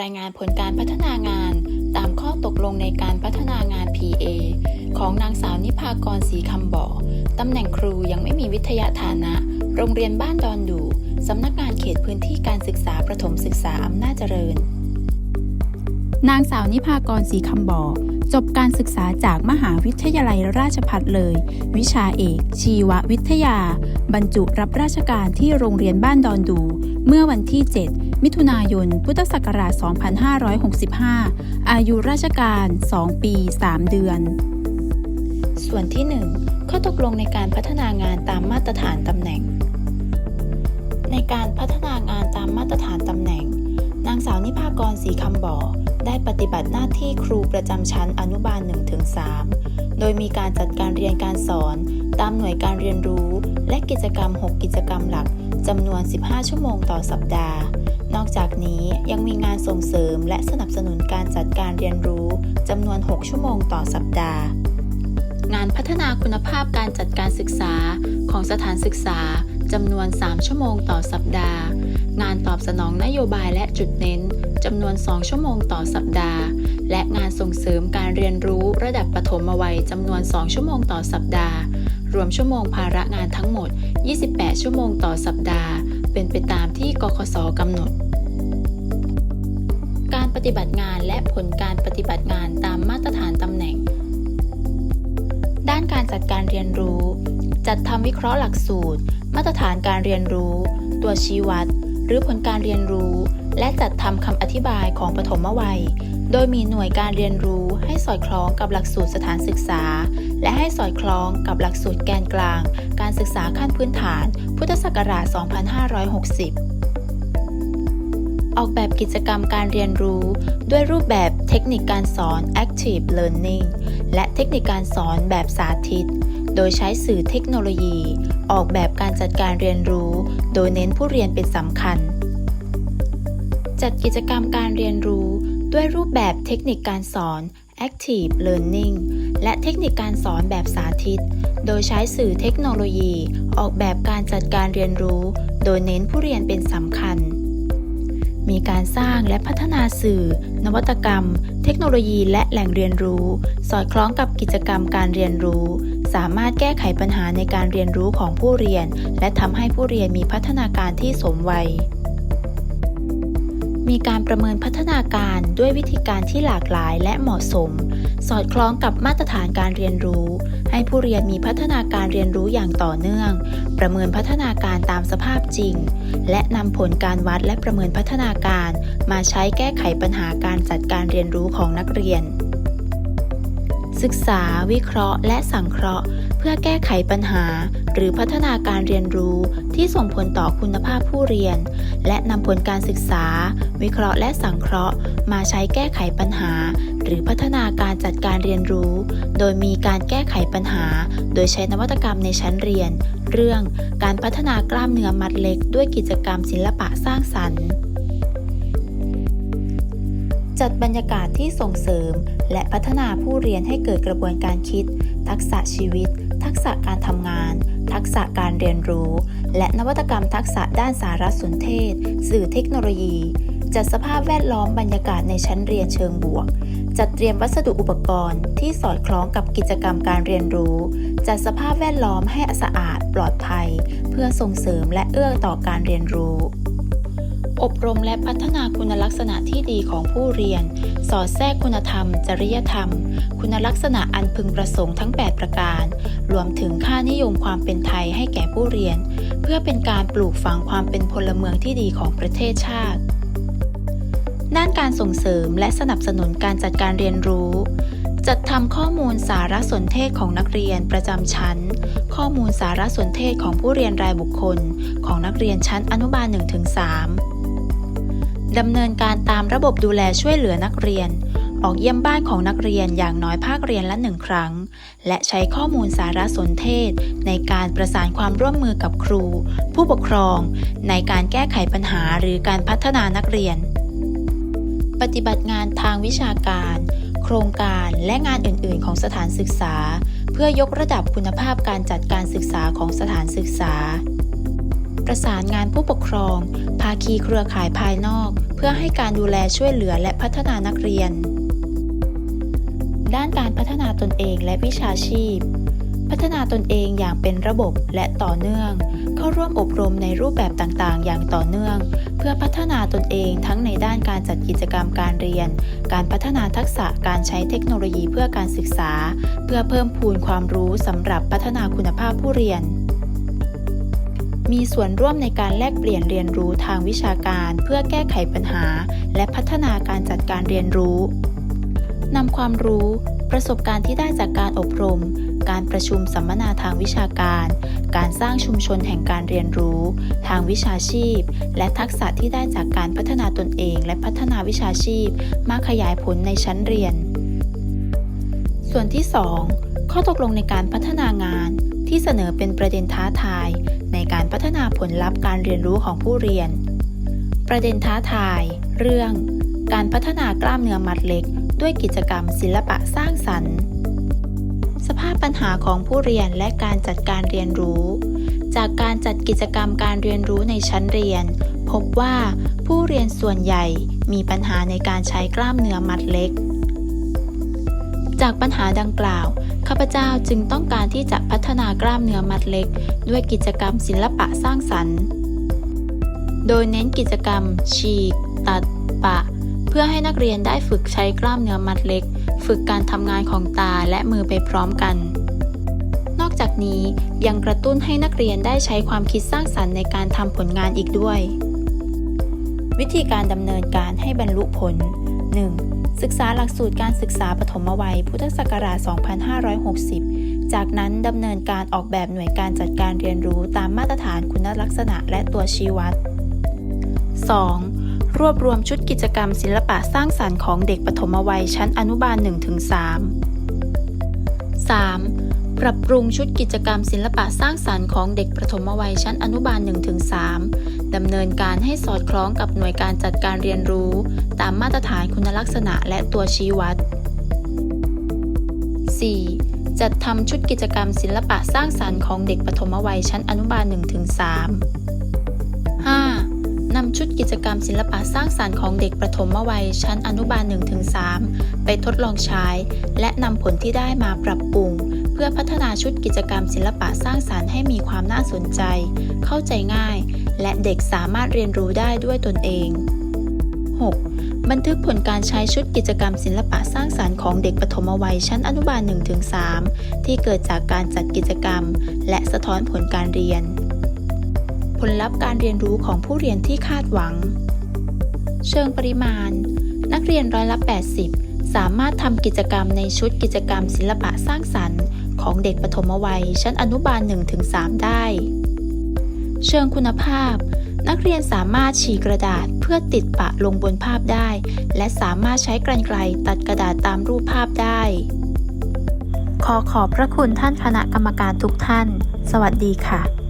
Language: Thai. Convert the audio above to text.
รายงานผลการพัฒนางานตามข้อตกลงในการพัฒนางาน PA ของนางสาวนิพากรศรีคำบ่อตำแหน่งครูยังไม่มีวิทยาฐานะ โรงเรียนบ้านดอนดูสำนักงานเขตพื้นที่การศึกษาประถมศึกษาอำนาจเจริญ นางสาวนิพากรศรีคำบ่อจบการศึกษาจากมหาวิทยาลัยราชภัฏเลย วิชาเอก ชีววิทยา บรรจุรับราชการที่โรงเรียนบ้านดอนดู เมื่อวันที่ 7 มิถุนายน พุทธศักราช 2565 อายุราชการ 2 ปี 3 เดือน ส่วนที่ 1 ข้อตกลงในการพัฒนางานตามมาตรฐานตำแหน่ง ในการพัฒนางานตามมาตรฐานตำแหน่ง นางสาวนิพากรศรีคำบ่อ ได้ปฏิบัติหน้าที่ครูประจำชั้นอนุบาล 1-3 โดยมีการจัดการเรียนการสอน ตามหน่วยการเรียนรู้ และกิจกรรม 6 กิจกรรมหลักจำนวน 15 ชั่วโมงต่อสัปดาห์ นอกจากนี้ยังมีงานส่งเสริมและสนับสนุนการจัดการเรียนรู้จำนวน 6 ชั่วโมงต่อสัปดาห์ งานพัฒนาคุณภาพการจัดการศึกษาของสถานศึกษาจำนวน 3 ชั่วโมงต่อสัปดาห์ งานตอบสนองนโยบายและจุดเน้นจำนวน 2 ชั่วโมงต่อสัปดาห์ และงานส่งเสริมการเรียนรู้ระดับปฐมวัยจำนวน 2 ชั่วโมงต่อสัปดาห์ รวมชั่วโมงภาระงานทั้งหมด 28 ชั่วโมงต่อสัปดาห์ เป็นไปตามที่กคสกำหนด การปฏิบัติงานและผลการปฏิบัติงานตามมาตรฐานตำแหน่ง ด้านการจัดการเรียนรู้ จัดทำวิเคราะห์หลักสูตร มาตรฐานการเรียนรู้ ตัวชี้วัด หรือผลการเรียนรู้ และจัดทำคำอธิบายของปฐมวัย โดยมีหน่วยการเรียนรู้ให้สอดคล้องกับหลักสูตรสถานศึกษา และให้สอดคล้องกับหลักสูตรแกนกลาง การศึกษาขั้นพื้นฐาน พุทธศักราช 2560 ออกแบบกิจกรรมการเรียนรู้ด้วยรูปแบบเทคนิคการสอน active learning และเทคนิคการสอนแบบสาธิต โดยใช้สื่อเทคโนโลยี ออกแบบการจัดการเรียนรู้ โดยเน้นผู้เรียนเป็นสำคัญ จัดกิจกรรมการเรียนรู้ด้วยรูปแบบเทคนิคการสอน active learning และเทคนิคการสอนแบบสาธิต โดยใช้สื่อเทคโนโลยี ออกแบบการจัดการเรียนรู้ โดยเน้นผู้เรียนเป็นสำคัญ มีการสร้างและพัฒนาสื่อ นวัตกรรม เทคโนโลยีและแหล่งเรียนรู้ สอดคล้องกับกิจกรรมการเรียนรู้ สามารถแก้ไขปัญหาในการเรียนรู้ของผู้เรียน และทำให้ผู้เรียนมีพัฒนาการที่สมวัย มีการประเมินพัฒนาการด้วยวิธีการที่หลากหลายและเหมาะสม สอดคล้องกับมาตรฐานการเรียนรู้ ให้ผู้เรียนมีพัฒนาการเรียนรู้อย่างต่อเนื่อง ประเมินพัฒนาการตามสภาพจริง และนำผลการวัดและประเมินพัฒนาการ มาใช้แก้ไขปัญหาการจัดการเรียนรู้ของนักเรียน ศึกษา วิเคราะห์ และสังเคราะห์ พื่อแก้ไขปัญหา หรือพัฒนาการเรียนรู้ที่ส่งผลต่อคุณภาพผู้เรียน และนำผลการศึกษา วิเคราะห์และสังเคราะห์ มาใช้แก้ไขปัญหา หรือพัฒนาการจัดการเรียนรู้ โดยมีการแก้ไขปัญหา โดยใช้นวัตกรรมในชั้นเรียน เรื่องการพัฒนากล้ามเนื้อมัดเล็ก ด้วยกิจกรรมศิลปะสร้างสรรค์จัดบรรยากาศที่ส่งเสริม และพัฒนาผู้เรียนให้เกิดกระบวนการคิด ทักษะชีวิต ทักษะการทำงาน ทักษะการเรียนรู้ และนวัตกรรมทักษะด้านสารสนเทศ สื่อเทคโนโลยี จัดสภาพแวดล้อมบรรยากาศในชั้นเรียนเชิงบวก จัดเตรียมวัสดุอุปกรณ์ที่สอดคล้องกับกิจกรรมการเรียนรู้ จัดสภาพแวดล้อมให้สะอาด ปลอดภัย เพื่อส่งเสริมและเอื้อต่อการเรียนรู้ อบรมและพัฒนาคุณลักษณะที่ดีของผู้เรียน สอดแทรกคุณธรรม จริยธรรม คุณลักษณะอันพึงประสงค์ทั้ง 8 ประการ รวมถึงค่านิยมความเป็นไทยให้แก่ผู้เรียน เพื่อเป็นการปลูกฝังความเป็นพลเมืองที่ดีของประเทศชาติ ด้านการส่งเสริมและสนับสนุนการจัดการเรียนรู้จัดทำข้อมูลสารสนเทศของนักเรียนประจำชั้น ข้อมูลสารสนเทศของผู้เรียนรายบุคคล ของนักเรียนชั้นอนุบาล 1-3 ดำเนินการตามระบบดูแลช่วยเหลือนักเรียน ออกเยี่ยมบ้านของนักเรียนอย่างน้อยภาคเรียนละหนึ่งครั้ง และใช้ข้อมูลสารสนเทศ ในการประสานความร่วมมือกับครู ผู้ปกครอง ในการแก้ไขปัญหาหรือการพัฒนานักเรียน ปฏิบัติงานทางวิชาการ โครงการและงานอื่น ๆ ของสถานศึกษา เพื่อยกระดับคุณภาพการจัดการศึกษาของสถานศึกษา ประสานงานผู้ปกครอง ภาคีเครือข่ายภายนอก เพื่อให้การดูแลช่วยเหลือและพัฒนานักเรียน ด้านการพัฒนาตนเองและวิชาชีพ พัฒนาตนเองอย่างเป็นระบบและต่อเนื่อง เข้าร่วมอบรมในรูปแบบต่างๆ อย่างต่อเนื่อง เพื่อพัฒนาตนเองทั้งในด้านการจัดกิจกรรมการเรียน การพัฒนาทักษะการใช้เทคโนโลยีเพื่อการศึกษา เพื่อเพิ่มพูนความรู้สำหรับพัฒนาคุณภาพผู้เรียน มีส่วนร่วมในการแลกเปลี่ยนเรียนรู้ทางวิชาการ เพื่อแก้ไขปัญหา และพัฒนาการจัดการเรียนรู้นำความรู้ ประสบการณ์ที่ได้จากการอบรม การประชุมสัมมนาทางวิชาการ การสร้างชุมชนแห่งการเรียนรู้ ทางวิชาชีพ และทักษะที่ได้จากการพัฒนาตนเอง และพัฒนาวิชาชีพ มาขยายผลในชั้นเรียน ส่วนที่ 2 ข้อตกลงในการพัฒนางานที่เสนอเป็นประเด็นท้าทายในการพัฒนาผลลัพธ์การเรียนรู้ของผู้เรียน ประเด็นท้าทาย เรื่อง การพัฒนากล้ามเนื้อมัดเล็ก ด้วยกิจกรรมศิลปะสร้างสรรค์ สภาพปัญหาของผู้เรียนและการจัดการเรียนรู้ จากการจัดกิจกรรมการเรียนรู้ในชั้นเรียน พบว่าผู้เรียนส่วนใหญ่มีปัญหาในการใช้กล้ามเนื้อมัดเล็ก จากปัญหาดังกล่าว ข้าพเจ้าจึงต้องการที่จะพัฒนากล้ามเนื้อมัดเล็ก ด้วยกิจกรรมศิลปะสร้างสรรค์ โดยเน้นกิจกรรม ฉีก ตัด ปะ เพื่อให้นักเรียนได้ฝึกใช้กล้ามเนื้อมัดเล็ก ฝึกการทำงานของตาและมือไปพร้อมกัน นอกจากนี้ยังกระตุ้นให้นักเรียนได้ใช้ความคิดสร้างสรรค์ในการทำผลงานอีกด้วย วิธีการดำเนินการให้บรรลุผล 1. ศึกษาหลักสูตรการศึกษาปฐมวัย พุทธศักราช 2560 จากนั้นดำเนินการออกแบบหน่วยการจัดการเรียนรู้ตามมาตรฐานคุณลักษณะและตัวชี้วัด 2. รวบรวมชุดกิจกรรมศิลปะสร้างสรรค์ของเด็กปฐมวัยชั้นอนุบาล 1-3 3. ปรับปรุงชุดกิจกรรมศิลปะสร้างสรรค์ของเด็กประถมวัยชั้นอนุบาล 1-3 ดำเนินการให้สอดคล้องกับหน่วยการจัดการเรียนรู้ ตามมาตรฐานคุณลักษณะและตัวชี้วัด 4. จัดทำชุดกิจกรรมศิลปะสร้างสรรค์ของเด็กปฐมวัยชั้นอนุบาล 1-3 5. นำชุดกิจกรรมศิลปะสร้างสรรค์ของเด็กประถมวัยชั้นอนุบาล 1-3 ไปทดลองใช้ และนำผลที่ได้มาปรับปรุง เพื่อพัฒนาชุดกิจกรรมศิลปะสร้างสรรค์ให้มีความน่าสนใจ เข้าใจง่าย และเด็กสามารถเรียนรู้ได้ด้วยตนเอง 6. บันทึกผลการใช้ชุดกิจกรรมศิลปะสร้างสรรค์ของเด็กปฐมวัยชั้นอนุบาล 1-3 ที่เกิดจากการจัดกิจกรรม และสะท้อนผลการเรียน ลลัพธ์การเรียนรู้ของผู้เรียนที่คาดหวัง เชิงปริมาณ นักเรียนร้อยละ 80 สามารถทำกิจกรรมในชุดกิจกรรมศิลปะสร้างสรรค์ ของเด็กปฐมวัย ชั้นอนุบาล 1-3 ได้ เชิงคุณภาพ นักเรียนสามารถฉีกกระดาษเพื่อติดปะลงบนภาพได้ และสามารถใช้กรรไกรตัดกระดาษตามรูปภาพได้ ขอขอบพระคุณท่านคณะกรรมการทุกท่าน สวัสดีค่ะ